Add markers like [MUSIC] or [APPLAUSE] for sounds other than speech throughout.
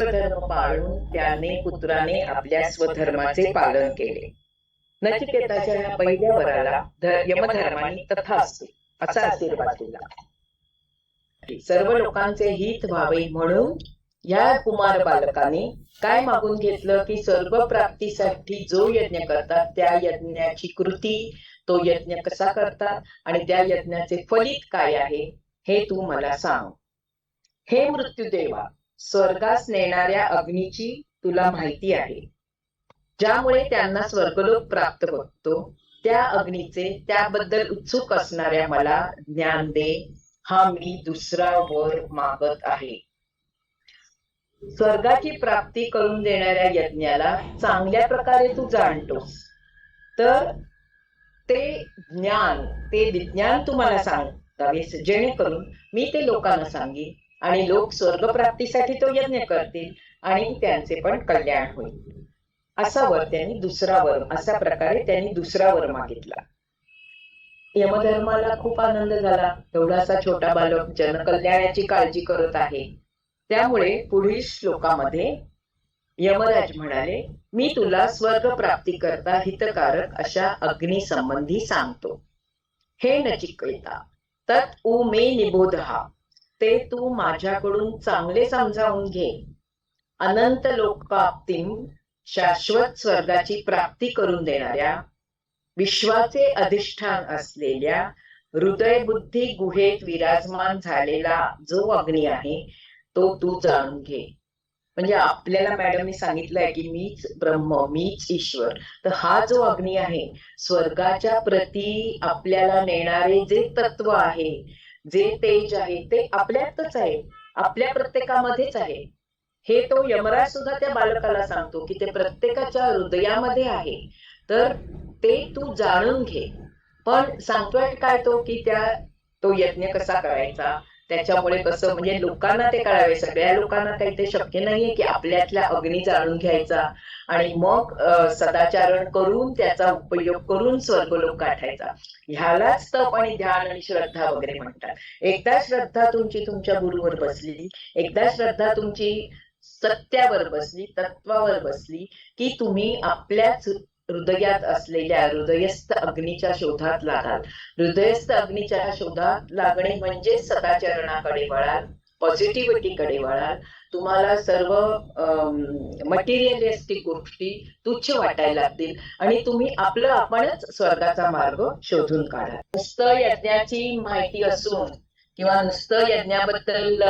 पुत्रधर्म पाळून त्याने पुत्राने आपल्या स्वधर्माचे पालन केले. नचिकेताच्या या पहिल्या वराला यमधर्माने तथा असते असा आशीर्वाद दिला. सर्व लोकांचे हित व्हावे म्हणून या कुमार बालकाने काय मागून घेतलं की सर्व प्राप्तीसाठी जो यज्ञ करतात त्या यज्ञाची कृती तो यज्ञ कसा करतात आणि त्या यज्ञाचे फलित काय आहे हे तू मला सांग. हे मृत्यूदेवा स्वर्गास नेणाऱ्या अग्नीची तुला माहिती आहे. ज्यामुळे त्यांना स्वर्गलोक प्राप्त होतो त्या अग्नीचे त्याबद्दल उत्सुक असणाऱ्या मला ज्ञान दे. हा मी दुसरा वर मागत आहे. स्वर्गाची प्राप्ती करून देणाऱ्या यज्ञाला चांगल्या प्रकारे तू जाणतोस. तर ते ज्ञान ते विज्ञान तुम्हाला सांगावेस जेणेकरून मी ते लोकांना सांगेन. आणि लोक स्वर्गप्राप्तीसाठी तो यज्ञ करतील आणि त्यांचे पण कल्याण होईल. असा वर त्यांनी दुसरा वर अशा प्रकारे त्यांनी दुसरा वर मागितला. यमधर्माला खूप आनंद झाला. एवढासा छोटा बालक जनकल्याणाची काळजी करत आहे. त्यामुळे पुढील श्लोकामध्ये यमराज म्हणाले मी तुला स्वर्ग प्राप्ती करता हितकारक अशा अग्निसंबंधी सांगतो. हे नचिकेता तत् उ मे निबोधहा ते तू माझ्याकडून चांगले समजावून घे. अनंत लोकपाप्तीम शाश्वत स्वर्गाची प्राप्ती करून देणाऱ्या विश्वाचे अधिष्ठान असलेल्या हृदय बुद्धी गुहेत विराजमान झालेला जो अग्नी आहे तो तू जाणून घे. म्हणजे आपल्याला मॅडमने सांगितलंय की मीच ब्रह्म मीच ईश्वर. तर हा जो अग्नी आहे स्वर्गाच्या प्रती आपल्याला नेणारे जे तत्व आहे जे तेज आहे ते आपल्यातच आहे आपल्या प्रत्येकामध्येच आहे. हे तो यमराज सुद्धा त्या बालकाला सांगतो की ते प्रत्येकाच्या हृदयामध्ये आहे. तर ते तू जाणून घे. पण सांगतोय काय तो की त्या तो यज्ञ कसा करायचा? त्याच्यामुळे कसं म्हणजे लोकांना ते कळावे सगळ्या लोकांना काही ते शक्य नाहीये की आपल्यातल्या अग्नी जाणून घ्यायचा. आणि मग सदाचारण करून त्याचा उपयोग करून स्वर्गलोक गाठायचा. ह्यालाच तप आणि ध्यान आणि श्रद्धा वगैरे म्हणतात. एकदा श्रद्धा तुमची तुमच्या गुरुवर बसली एकदा श्रद्धा तुमची सत्यावर बसली तत्वावर बसली की तुम्ही आपल्याच हृदयात असलेल्या हृदयस्थ अग्नीच्या शोधात लागाल. हृदयस्थ अग्नीच्या शोधात लागणे म्हणजे सदाचरणाकडे वळाल. पॉझिटिव्हिटीकडे वळाल तुम्हाला सर्व मटेरियलिस्टिक गोष्टी तुच्छ वाटायला लागतील आणि तुम्ही आपलं आपणच स्वर्गाचा मार्ग शोधून काढा नुसतं यज्ञाची माहिती असून किंवा नुसतं यज्ञाबद्दल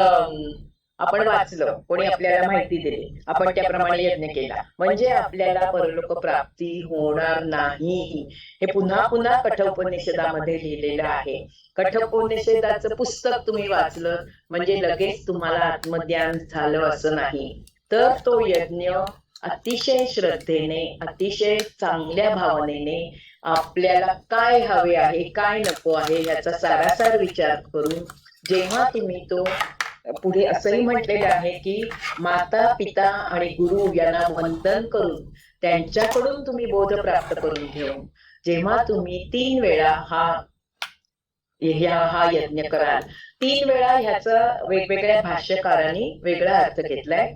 आपण वाचलं कोणी आपल्याला माहिती दिली आपण त्याप्रमाणे यज्ञ केला. म्हणजे आपल्याला परलोक प्राप्ती होणार नाही. हे पुन्हा पुन्हा कठोपनिषदामध्ये लिहिलेलं आहे. कठोपनिषदाचं पुस्तक तुम्ही वाचलं म्हणजे लगेच तुम्हाला आत्मज्ञान झालं असं नाही. तर तो यज्ञ अतिशय श्रद्धेने अतिशय चांगल्या भावनेने आपल्याला काय हवे आहे काय नको आहे याचा सारासार विचार करून जेव्हा तुम्ही तो पुढे असंही म्हटलेलं आहे की माता पिता आणि गुरु यांना वंदन करून त्यांच्याकडून तुम्ही बोध प्राप्त करून घेऊन जेव्हा तुम्ही तीन वेळा हा ह्या हा यज्ञ कराल तीन वेळा ह्याचा वेगवेगळ्या भाष्यकारांनी वेगळा अर्थ घेतलाय.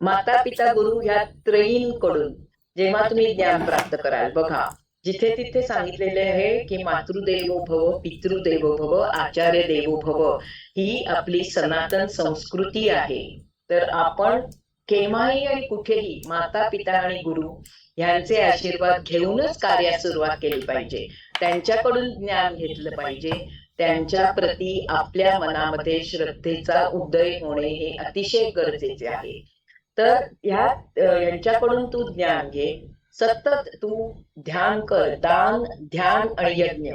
माता पिता गुरु ह्या त्रयींकडून जेव्हा तुम्ही ज्ञान प्राप्त कराल बघा जिथे तिथे सांगितलेले आहे की मातृदेवो भव पितृदेवो भव आचार्य देवो भव ही आपली सनातन संस्कृती आहे. तर आपण केव्हाही आणि कुठेही माता पिता आणि गुरु यांचे आशीर्वाद घेऊनच कार्यास सुरुवात केली पाहिजे. त्यांच्याकडून ज्ञान घेतलं पाहिजे. त्यांच्या प्रती आपल्या मनामध्ये श्रद्धेचा उदय होणे हे अतिशय गरजेचे आहे. तर ह्या यांच्याकडून तू ज्ञान घे. सतत तू ध्यान कर दान ध्यान आणि यज्ञ.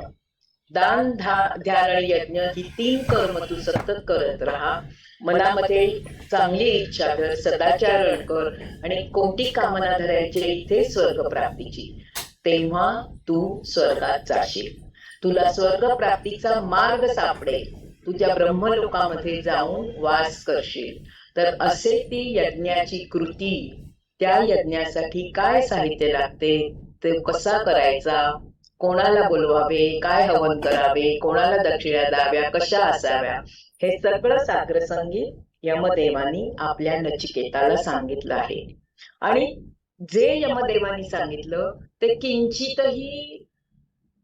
दान ध्यान आणि यज्ञ ही तीन कर्म तू सतत करत राहा. मनामध्ये चांगली इच्छा कर सदाचारण कर आणि कोणती कामना धरायची इथे स्वर्ग प्राप्तीची. तेव्हा तू स्वर्गात जाशील. तुला स्वर्ग प्राप्तीचा मार्ग सापडेल. तुझ्या ब्रह्मलोकामध्ये जाऊन वास करशील. तर असे ती यज्ञाची कृती त्या यज्ञासाठी काय साहित्य लागते? ते कसा करायचा? कोणाला बोलवावे? काय हवन करावे? कोणाला दक्षिणा द्याव्या? कशा असाव्या? हे सगळं साग्रसंगी यमदेवानी आपल्या नचिकेताला सांगितलं आहे. आणि जे यमदेवानी सांगितलं ते किंचितही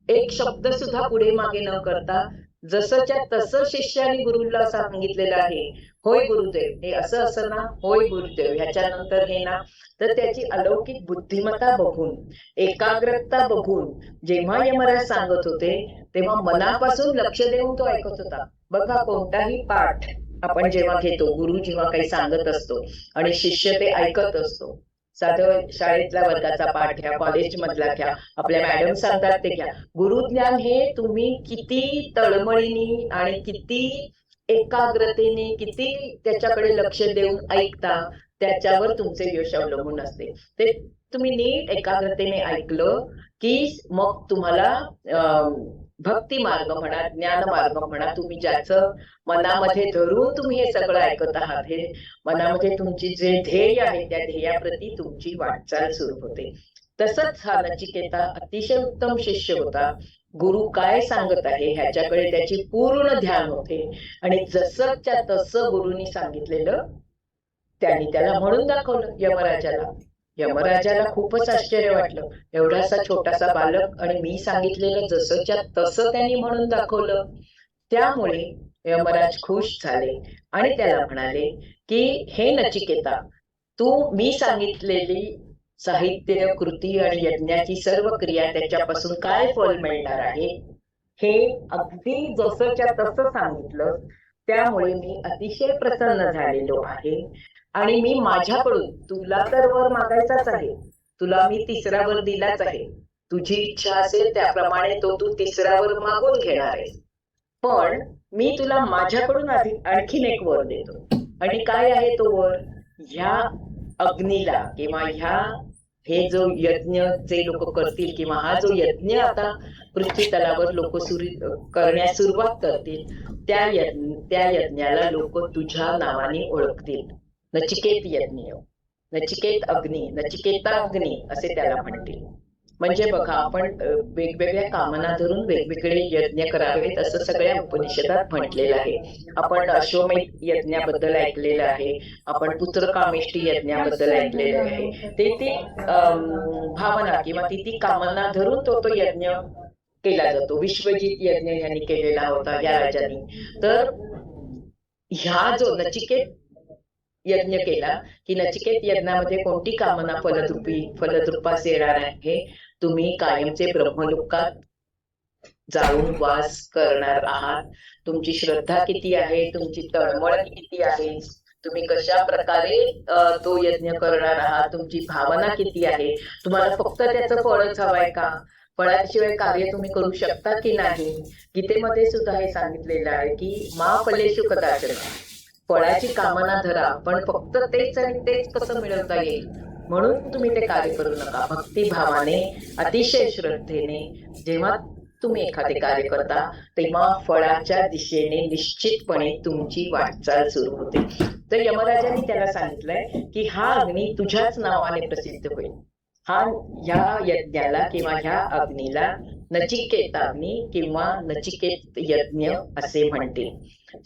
एक शब्द सुद्धा पुढे मागे न करता जसंच्या तसं शिष्याने गुरुला सांगितलेलं आहे. होय गुरुदेव. हे असं असं ना? होय गुरुदेव. ह्याच्यानंतर हे ना? तर त्याची अलौकिक बुद्धिमत्ता बघून एकाग्रता बघून जेव्हा यमराज सांगत होते तेव्हा मनापासून लक्ष देऊन तो ऐकत होता. बघा कोणताही पाठ आपण जेव्हा घेतो गुरु जेव्हा काही सांगत असतो आणि शिष्य ते ऐकत असतो. साधं शाळेतल्या वर्गाचा पाठ घ्या कॉलेज मधला घ्या. आपल्या मॅडम सांगतात ते घ्या. गुरुज्ञान हे तुम्ही किती तळमळीने आणि किती एकाग्रतेने किती त्याच्याकडे लक्ष देऊन ऐकता त्याच्यावर तुमचे यश अवलंबून असते. ते तुम्ही नीट एकाग्रतेने ऐकलं की मग तुम्हाला भक्ती मार्ग म्हणा ज्ञान मार्ग म्हणा तुम्ही ज्याचं मनामध्ये धरून तुम्ही हे सगळं ऐकत आहात हे मनामध्ये तुमची जे ध्येय आहे त्या ध्येयाप्रती तुमची वाटचाल सुरू होते. तसंच हा नचिकेता अतिशय उत्तम शिष्य होता. गुरु काय सांगत आहे ह्याच्याकडे त्याची पूर्ण ध्यान होते. आणि जसंच्या तसं गुरुनी सांगितलेलं त्यांनी त्याला म्हणून दाखवलं यमराजाला. यमराजाला खूपच आश्चर्य वाटलं. एवढासा छोटासा बालक आणि मी सांगितलेलं जसंच्या तसं त्यांनी म्हणून दाखवलं. त्यामुळे यमराज खुश झाले आणि त्याला म्हणाले की हे नचिकेता तू मी सांगितलेली साहित्य कृती आणि यज्ञाची सर्व क्रिया त्याच्यापासून काय फल मिळणार आहे? हे अगदी जसंच्या तसं सांगितलं. त्यामुळे मी अतिशय प्रसन्न झालेलो आहे. आणि मी माझ्याकडून तुला तर वर मागायचाच आहे. तुला मी तिसरा वर दिलाच आहे. तुझी इच्छा असेल त्याप्रमाणे तो तू तिसरा वर मागून घेणार आहे पण मी तुला माझ्याकडून आणखीन एक वर देतो. आणि काय आहे तो वर? ह्या अग्नीला किंवा ह्या हे जो यज्ञ जे लोक करतील किंवा हा जो यज्ञ आता पृथ्वी तलावर लोक सुरू करण्यास सुरुवात करतील त्या यज्ञ त्या यज्ञाला लोक तुझ्या नावाने ओळखतील. नचिकेत यज्ञ नचिकेत अग्नी नचिकेता अग्नी असे त्याला म्हणतील. म्हणजे बघा आपण वेगवेगळ्या कामना धरून वेगवेगळे यज्ञ करावेत असं सगळ्या उपनिषदात म्हटलेलं आहे. आपण अश्वमेध यज्ञाबद्दल ऐकलेलं आहे. आपण पुत्रकामेष्टी यज्ञाबद्दल ऐकलेलं आहे. ते ती भावना किंवा ती ती कामना धरून तो तो यज्ञ केला जातो. विश्वजित यज्ञ यांनी केलेला होता या राजांनी. तर ह्या जो नचिकेत यज्ञ केला की नचिकेत यज्ञामध्ये कोणती कामना फलद्रुपी फलद्रुपास येणार आहे? तुम्ही कायमचे ब्रह्मलोकात जाऊन वास करणार आहात. तुमची श्रद्धा किती आहे? तुमची तळमळ किती आहे? तुम्ही कशा प्रकारे तो यज्ञ करणार आहात? तुमची भावना किती आहे? तुम्हाला फक्त त्याचं फळच हवंय का? फळाशिवाय कार्य तुम्ही करू शकता की नाही? गीतेमध्ये सुद्धा हे सांगितलेलं आहे की मा फलेशु कदाचन फळाची कामना धरा पण फक्त तेच आणि तेच कसं मिळवता येईल? म्हणून तुम्ही ते कार्य करू नका. भक्तिभावाने अतिशय श्रद्धेने जेव्हा तुम्ही एखादे कार्य करता तेव्हा फळाच्या दिशेने निश्चितपणे तुमची वाटचाल सुरू होते. तर यमराजांनी त्याला सांगितलंय की हा अग्नी तुझ्याच नावाने प्रसिद्ध होईल. हा ह्या यज्ञाला किंवा ह्या अग्नीला नचिकेत अग्नी किंवा नचिकेत यज्ञ असे म्हणतील.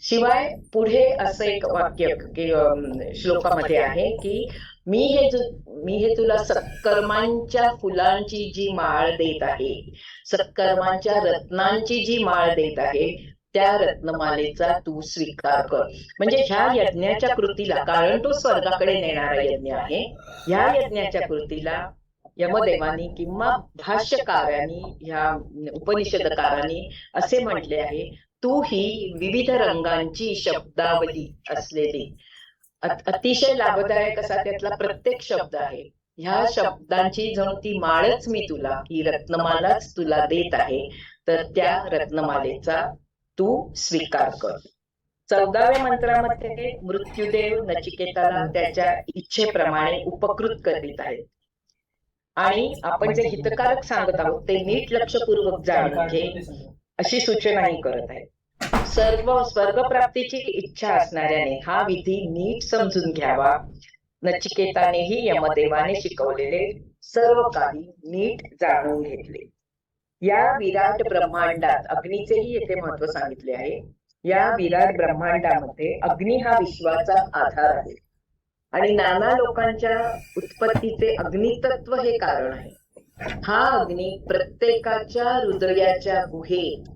शिवाय पुढे असं एक वाक्य श्लोकामध्ये आहे की मी हे मी हे तुला सत्कर्मांच्या फुलांची जी माळ देत आहे सत्कर्मांच्या रत्नांची जी माळ देत आहे त्या रत्नमालेचा तू स्वीकार कर. म्हणजे ह्या यज्ञाच्या कृतीला कारण तो स्वर्गाकडे नेणारा यज्ञ आहे ह्या यज्ञाच्या कृतीला यमदेवानी किंवा भाष्यकारांनी ह्या उपनिषदकारांनी असे म्हटले आहे तू ही विविध रंगांची शब्दावली असलेली अतिशय लाभदायक असा त्यातला प्रत्येक शब्द आहे. ह्या शब्दांची जणू ती माळच मी तुला ही रत्नमालाच तुला देत आहे. तर त्या रत्नमालेचा तू स्वीकार कर. चौदाव्या मंत्रामध्ये मृत्यूदेव नचिकेताला त्याच्या इच्छेप्रमाणे उपकृत करीत आहेत. आणि आपण जे हितकारक सांगत आहोत ते नीट लक्षपूर्वक जाणून घे अशी सूचनाही करत आहेत. सर्व स्वर्गप्राप्तीची इच्छा असणाऱ्याने हा विधी नीट समजून घ्यावा. नचिकेतानेही यमदेवाने शिकवलेले सर्व काही नीट जाणून घेतले. या विराट ब्रह्मांडात अग्नीचेही येथे महत्त्व सांगितले आहे. या विराट ब्रह्मांडामध्ये अग्नी हा विश्वाचा आधार आहे. आणि नाना लोकांच्या उत्पत्तीचे अग्नितत्व हे कारण आहे. हा अग्नी प्रत्येकाच्या हृदयाच्या गुहेत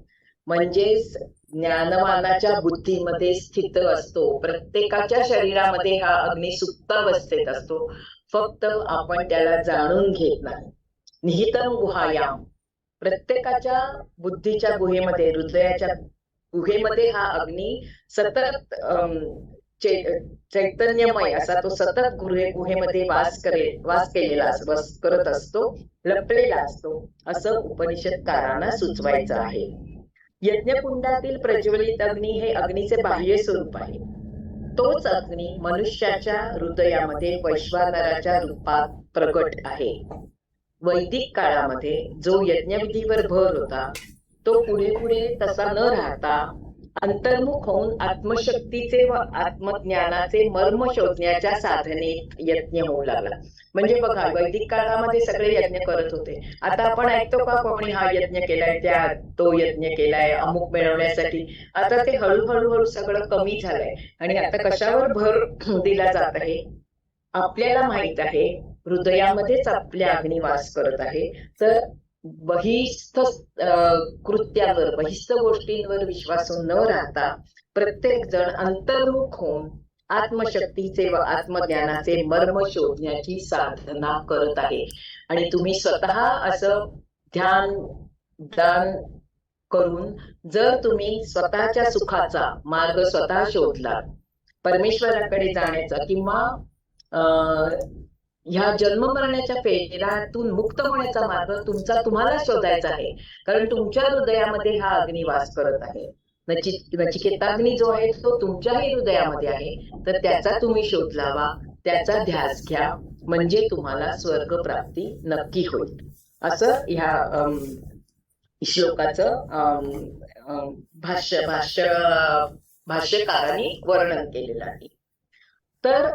म्हणजेच ज्ञानवानाच्या बुद्धीमध्ये स्थित असतो. प्रत्येकाच्या शरीरामध्ये हा अग्नी सुप्तावस्थेत असतो. फक्त आपण त्याला जाणून घेत नाही. निहितम गुहायाम. प्रत्येकाच्या बुद्धीच्या गुहेमध्ये हृदयाच्या गुहेमध्ये हा अग्नी सतत चैतन्यमय असा तो सतत गुहे गुहेमध्ये वास करेल वास केलेला वास करत असतो लपलेला असतो. असं उपनिषदकारांना सुचवायचं आहे. यज्ञकुंडातील प्रज्वलित अग्नी हे अग्नीचे बाह्य स्वरूप आहे. तोच अग्नी मनुष्याच्या हृदयामध्ये वैश्वानराच्या रूपात प्रगट आहे. वैदिक काळामध्ये जो यज्ञविधीवर भर होता तो पुढे पुढे तसा न राहता अंतर्मुख होऊन आत्मशक्तीचे व आत्मज्ञानाचे मर्म शोधण्याच्या साधने यज्ञ होऊ लागला. म्हणजे बघा वैदिक काळामध्ये सगळे यज्ञ करत होते. आता आपण ऐकतो का कोणी हा यज्ञ केलाय त्या तो यज्ञ केलाय अमुक मिळवण्यासाठी? आता ते हळूहळू हळू सगळं कमी झालंय. आणि आता कशावर भर [CLEARS THROAT] दिला जात आहे? आपल्याला माहीत आहे हृदयामध्येच आपल्या अग्निवास करत आहे. तर बहिस्थ कृत्यावर बहिस्थ गोष्टींवर विश्वासू न राहता प्रत्येक जण अंतर्मुख होऊन आत्मशक्तीचे व आत्मज्ञानाचे मर्म शोधण्याची साधना करत आहे. आणि तुम्ही स्वतः असं ध्यान दान करून जर तुम्ही स्वतःच्या सुखाचा मार्ग स्वतः शोधला परमेश्वराकडे जाण्याचा किंवा अं, ह्या जन्म मरण्याच्या फेरातून मुक्त होण्याचा मार्ग तुमचा तुम्हाला शोधायचा आहे. कारण तुमच्या हृदयामध्ये हा अग्नी वास करत आहे. नचिकेताग्नी जो आहे तो तुमच्याही हृदयामध्ये आहे. तर त्याचा तुम्ही शोध लावा. त्याचा ध्यास घ्या. म्हणजे तुम्हाला स्वर्ग प्राप्ती नक्की होईल. असं ह्या अम, श्लोकाचं भाष्य भाष्य भाष्यकारांनी वर्णन केलेलं आहे. तर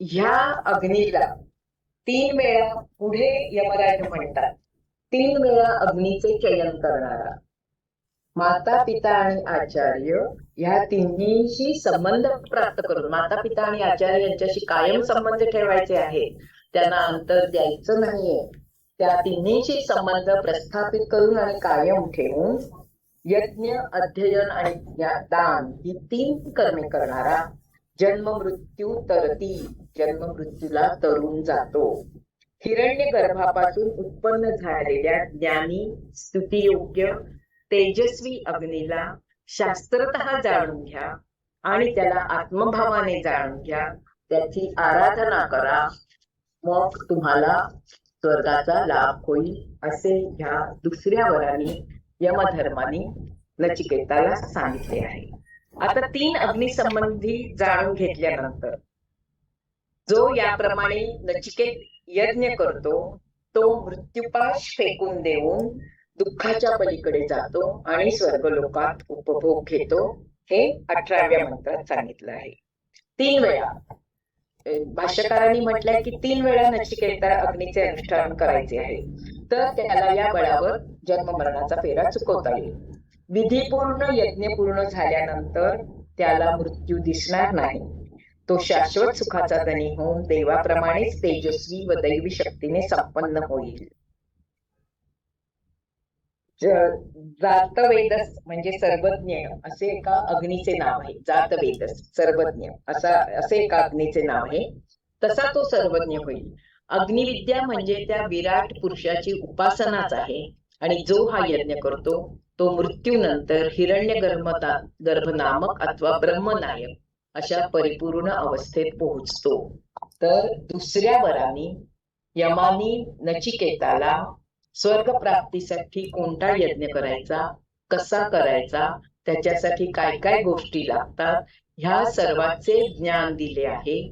ह्या अग्नीला तीन वेळा पुढे यमराज म्हणतात. तीन वेळा अग्नीचे चयन करणारा. माता पिता आणि आचार्य ह्या तिन्हीशी संबंध प्राप्त करून माता पिता आणि आचार्य यांच्याशी कायम संबंध ठेवायचे आहेत त्यांना अंतर द्यायचं नाहीये. त्या तिन्हीशी संबंध प्रस्थापित करून आणि कायम ठेवून यज्ञ अध्ययन आणि दान ही तीन कर्मे करणारा जन्म मृत्यू तरती. जन्म मृत्यूला तरुण जातो. हिरण्य गर्भापासून उत्पन्न झालेल्या ज्ञानी स्तुतियोग्य तेजस्वी अग्नीला शास्त्रत जाणून घ्या आणि त्याला आत्मभावाने जाणून घ्या. त्याची आराधना करा. मग तुम्हाला स्वर्गाचा लाभ होईल असे ह्या दुसऱ्या वराने यमधर्माने नचिकेताला सांगितले आहे. आता तीन अग्नी संबंधी जाणून घेतल्यानंतर जो याप्रमाणे नचिकेत यज्ञ करतो तो मृत्युपाश फेकून देऊन दुःखाच्या पलीकडे जातो आणि स्वर्गलोकात उपभोग घेतो हे अठराव्या मंत्रात सांगितलं आहे. तीन वेळा. भाष्यकारांनी म्हटलंय की तीन वेळा नचिकेता अग्नीचे अनुष्ठान करायचे आहे. तर त्याला या बळावर जन्म मरणाचा फेरा चुकवता येईल. विधीपूर्ण यज्ञ पूर्ण झाल्यानंतर त्याला मृत्यू दिसणार नाही. तो शाश्वत सुखाचा धनी होऊन देवाप्रमाणेच तेजस्वी व दैवी शक्तीने संपन्न होईल. जातवेदस म्हणजे सर्वज्ञ असे एका अग्नीचे नाव आहे. जातवेदस सर्वज्ञ असा असे एका अग्नीचे नाव आहे. तसा तो सर्वज्ञ होईल. अग्निविद्या म्हणजे त्या विराट पुरुषाची उपासनाच आहे. आणि जो हा यज्ञ करतो तो मृत्यूनंतर हिरण्य गर्भता गर्भनामक अथवा ब्रह्मनायक अशा परिपूर्ण अवस्थेत पोहोचतो. तर दुसऱ्या वराने यमानी नचिकेताला स्वर्ग प्राप्तीसाठी कोणता यज्ञ करायचा कसा करायचा त्याच्यासाठी काय काय गोष्टी लागतात ह्या सर्वाचे ज्ञान दिले आहे.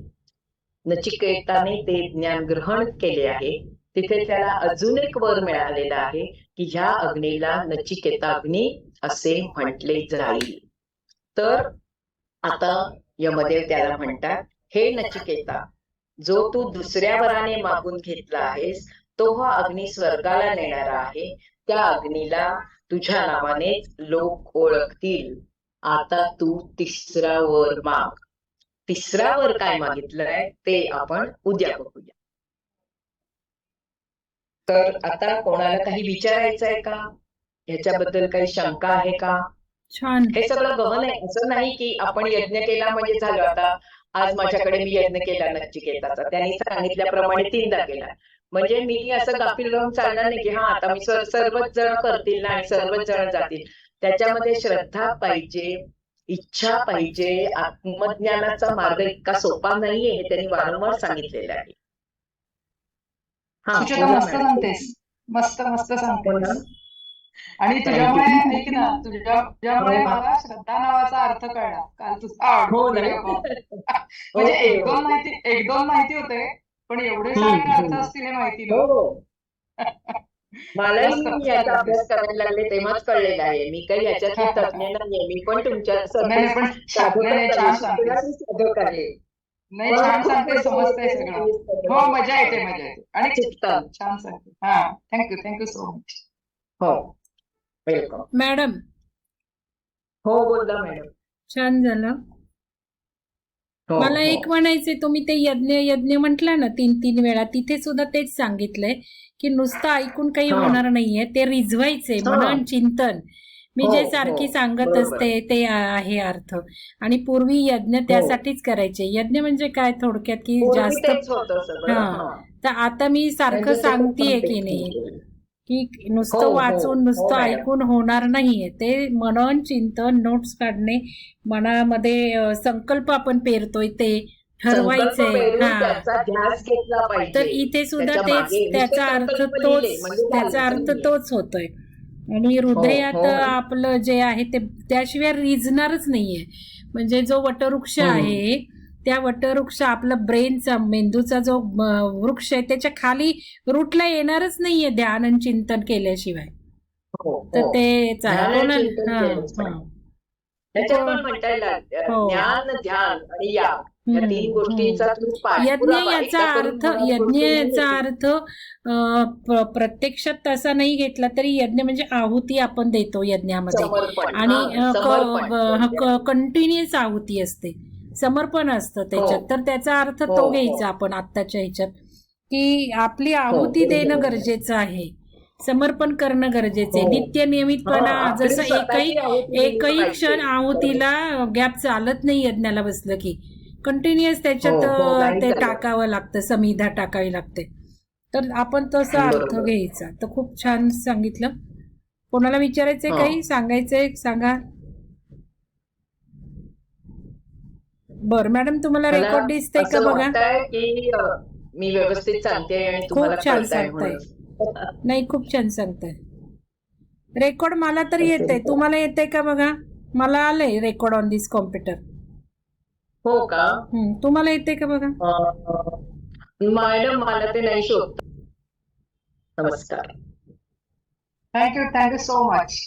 नचिकेताने ते ज्ञान ग्रहण केले आहे. तिथे त्याला अजून एक वर मिळालेला आहे की ह्या अग्नीला नचिकेताग्नी असे म्हटले जाईल. तर आता यमदेव त्याला म्हणतात हे नचिकेता जो तू दुसऱ्या वराने मागून घेतला आहेस तो हा अग्नी स्वर्गाला नेणारा आहे. त्या अग्नीला तुझ्या नावानेच लोक ओळखतील. आता तू तिसरा वर माग. तिसरा वर काय मागितलंय ते आपण उद्या बघूया. तर आता कोणाला काही विचारायचं आहे का? ह्याच्याबद्दल काही शंका आहे का? छान. हे सगळं गहन आहे. असं नाही की आपण यज्ञ केला म्हणजे झालं आता. आज माझ्याकडे मी यज्ञ केला नचिकेताचा त्यांनी सांगितल्याप्रमाणे तीनदा केला. म्हणजे मी असं गाफील राहून चालणार नाही की हा आता मी सर्व- सर्वच जण करतील ना आणि सर्वच जण जातील. त्याच्यामध्ये श्रद्धा पाहिजे इच्छा पाहिजे आत्मज्ञानाचा मार्ग इतका सोपा नाहीये हे त्यांनी वारंवार सांगितलेलं आहे. बोला मस्त. सांगतेस मस्त मस्त. सांगतेस आणि तुझ्यामुळे ऐक ना तुझ्या तुझ्यामुळे. मला श्रद्धा नावाचा अर्थ कळला काल तुझा हो. [LAUGHS] म्हणजे एक दोन. माहिती एक दोन माहिती होते पण एवढे सारे अर्थ. असतील हे माहिती नव्हतं हो [LAUGHS] मलाही मस्त याचा. अभ्यास करायला लागले तेव्हाच कळलेलं आहे मी काही याच्यातली तज्ञ नाहीये मी पण तुमच्या साधक आहे नाही छान सांगते समजतंय सगळं. हो मजा येते मजा येते. आणि चित्तन छान सांगते. हा thank you thank you so much हो वेलकम मॅडम. हो बोलला मॅडम. छान झालं. हो, मला हो. एक म्हणायचंय तुम्ही ते यज्ञ यज्ञ म्हटलं ना तीन तीन वेळा तिथे सुद्धा तेच सांगितलंय की नुसतं ऐकून काही. होणार नाहीये ते रिझवायचंय. म्हणून चिंतन. मी हो, जे हो, सारखी सांगत बरोबर. असते ते आहे अर्थ आणि पूर्वी यज्ञ त्यासाठीच करायचे यज्ञ म्हणजे काय थोडक्यात की जास्त हा. हा. तर आता मी सारखं म्हणजे सांगतेय की नाही. की हो, नुसतं हो, वाचून हो नुसतं. ऐकून होणार नाहीये ते मनन चिंतन नोट्स काढणे मनामध्ये संकल्प आपण पेरतोय ते ठरवायचंय हा तर इथे सुद्धा तेच त्याचा अर्थ तोच म्हणजे त्याचा अर्थ. तोच होतोय आणि हृदयात हो. आपलं जे आहे ते त्याशिवाय रिजणारच नाहीये म्हणजे जो वटवृक्ष हम्म. आहे त्या वटवृक्ष आपला ब्रेनचा मेंदूचा जो वृक्ष आहे त्याच्याखाली रूटला येणारच नाहीये ध्यान आणि चिंतन केल्याशिवाय हो, तर हो. हा, हा. त्याच्यात पण म्हणता येईल हो. ज्ञान ध्यान आणि या या तीन. गोष्टींचा यज्ञ याचा अर्थ यज्ञ याचा अर्थ प्रत्यक्षात तसा नाही घेतला तरी यज्ञ म्हणजे आहुती आपण देतो यज्ञामध्ये आणि कंटिन्युअस आहुती असते समर्पण असतं त्याच्यात हो. तर त्याचा अर्थ हो, तो हो. घ्यायचा आपण आत्ताच्या ह्याच्यात की आपली आहुती. देणं गरजेचं आहे समर्पण करणं गरजेचं आहे. नित्य नियमितपणा जसं एकही एकही. क्षण आहुतीला गॅप चालत नाही यज्ञाला बसलं की कंटिन्युअस त्याच्यात हो, हो, ते. टाकावं लागतं समिधा टाकावी लागते तर आपण तसा अर्थ. घ्यायचा तर खूप छान सांगितलं कोणाला विचारायचंय हा. काही सांगायचंय सांगा बर मॅडम तुम्हाला रेकॉर्ड दिसतंय का बघा की मी व्यवस्थित सांगते आणि तुम्हाला खूप छान कळतंय सांगताय. म्हणून. नाही खूप छान सांगताय रेकॉर्ड मला तर येतंय तर. तुम्हाला येतंय का बघा मला आलंय रेकॉर्ड ऑन दिस कॉम्प्युटर हो का? तुम्हाला येतंय का बघा? अ, मॅडम मला ते नाही शोधत नमस्कार. Thank you thank you so much